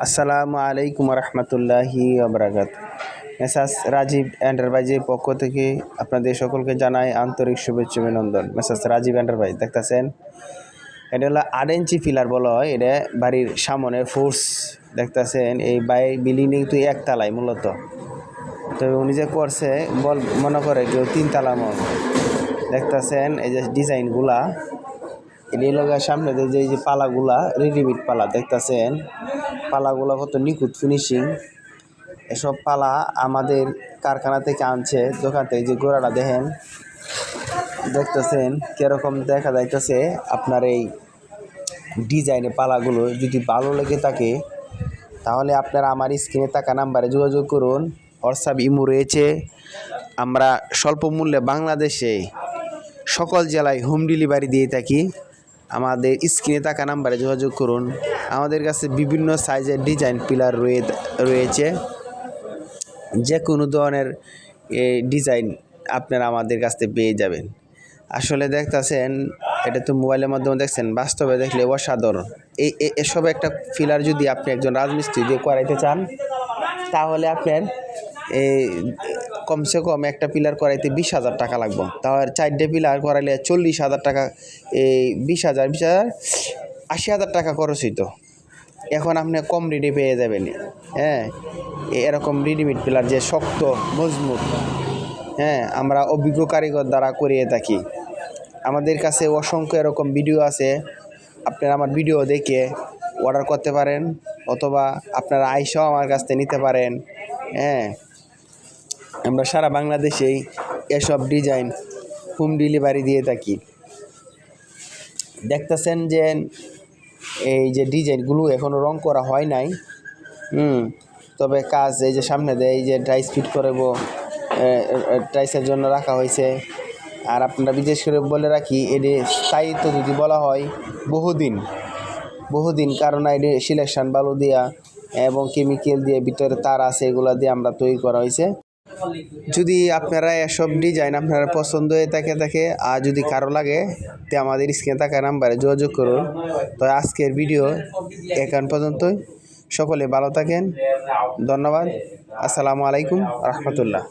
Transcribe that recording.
আসসালামু আলাইকুম রহমতুল্লাহি আবরাকাত। মেসাস রাজীব এন্টারপ্রাইজের পক্ষ থেকে আপনাদের সকলকে জানাই আন্তরিক শুভেচ্ছা অভিনন্দন। মেসাস রাজীব এন্টারপ্রাইজ, দেখতেছেন? এটা হলো আট ইঞ্চি পিলার বলা হয়, এটা বাড়ির সামনে ফোর্স, দেখতেছেন? এই বাই বিল্ডিং কিন্তু একতলায় মূলত। তো উনি যে করছে, বল মনে করে কেউ তিনতলা মন দেখতেছেন, এই যে ডিজাইনগুলা এই লোকের সামনে যে যে পালাগুলা রেডিমেড পালা, দেখতেছেন? পালাগুলা কত নিখুঁত ফিনিশিং এসব পালা আমাদের কারখানা থেকে আনছে, দোকান থেকে যে গোড়াটা দেখেন? দেখতেছেন? কীরকম দেখা যাইতেছে আপনার এই ডিজাইনে পালাগুলো যদি ভালো লেগে থাকে, তাহলে আপনারা আমার স্ক্রিনে থাকা নাম্বারে যোগাযোগ করুন। হোয়াটসঅ্যাপ, ইমো রয়েছে। আমরা স্বল্প মূল্যে বাংলাদেশে সকল জেলায় হোম ডেলিভারি দিয়ে থাকি। আমাদের স্ক্রিনে থাকা নাম্বারে যোগাযোগ করুন। আমাদের কাছে বিভিন্ন সাইজের ডিজাইন পিলার রয়ে, রয়েছে। যে কোনো ধরনের ডিজাইন আপনারা আমাদের কাছ থেকে পেয়ে যাবেন। আসলে দেখতেছেন, এটা তো মোবাইলের মাধ্যমে দেখছেন, বাস্তবে দেখলে অসাধারণ। এই এসব একটা ফিলার যদি আপনি একজন রাজমিস্ত্রি দিয়ে করাইতে চান, তাহলে আপনার এই কমসে কম একটা পিলার করাইতে বিশ হাজার টাকা লাগবে। তাহলে চারটে পিলার করাইলে চল্লিশ হাজার টাকা, এই বিশ হাজার বিশ হাজার, আশি হাজার টাকা খরচ হইতো। এখন আপনি কম রেডি পেয়ে যাবেন। হ্যাঁ এরকম রেডিমেড পিলার যে শক্ত, মজবুত হ্যাঁ আমরা অভিজ্ঞ কারিগর দ্বারা করিয়ে থাকি। আমাদের কাছে অসংখ্য এরকম ভিডিও আছে। আপনারা আমার ভিডিও দেখে অর্ডার করতে পারেন, অথবা আপনারা আইসাও আমার কাছ থেকে নিতে পারেন। হ্যাঁ আমরা সারা বাংলাদেশেই এসব ডিজাইন হোম ডেলিভারি দিয়ে থাকি। দেখতেছেন যে এই যে ডিজাইনগুলো এখনও রং করা হয় নাই। হুম, তবে কাজ এই যে সামনে দেয়, এই যে ড্রাই স্পিড করব টাইসের জন্য রাখা হয়েছে। আর আপনারা বিশেষ করে বলে রাখি, এটি স্থায়িত্ব যদি বলা হয় বহুদিন বহুদিন কারণ এটি সিলেকশন বালু দিয়া এবং কেমিক্যাল দিয়ে ভিতরে তার আছে, এগুলো দিয়ে আমরা তৈরি করা হয়েছে। যদি আপনারা এসব ডিজাইন আপনারা পছন্দ হয়ে থাকে থাকে, আর যদি কারও লাগে, তে আমাদের স্ক্রিনে থাকা নাম্বারে যোগাযোগ করুন। তো আজকের ভিডিও এখান পর্যন্তই। সকলে ভালো থাকেন। ধন্যবাদ। আসসালামু আলাইকুম। রহমতুল্লাহ।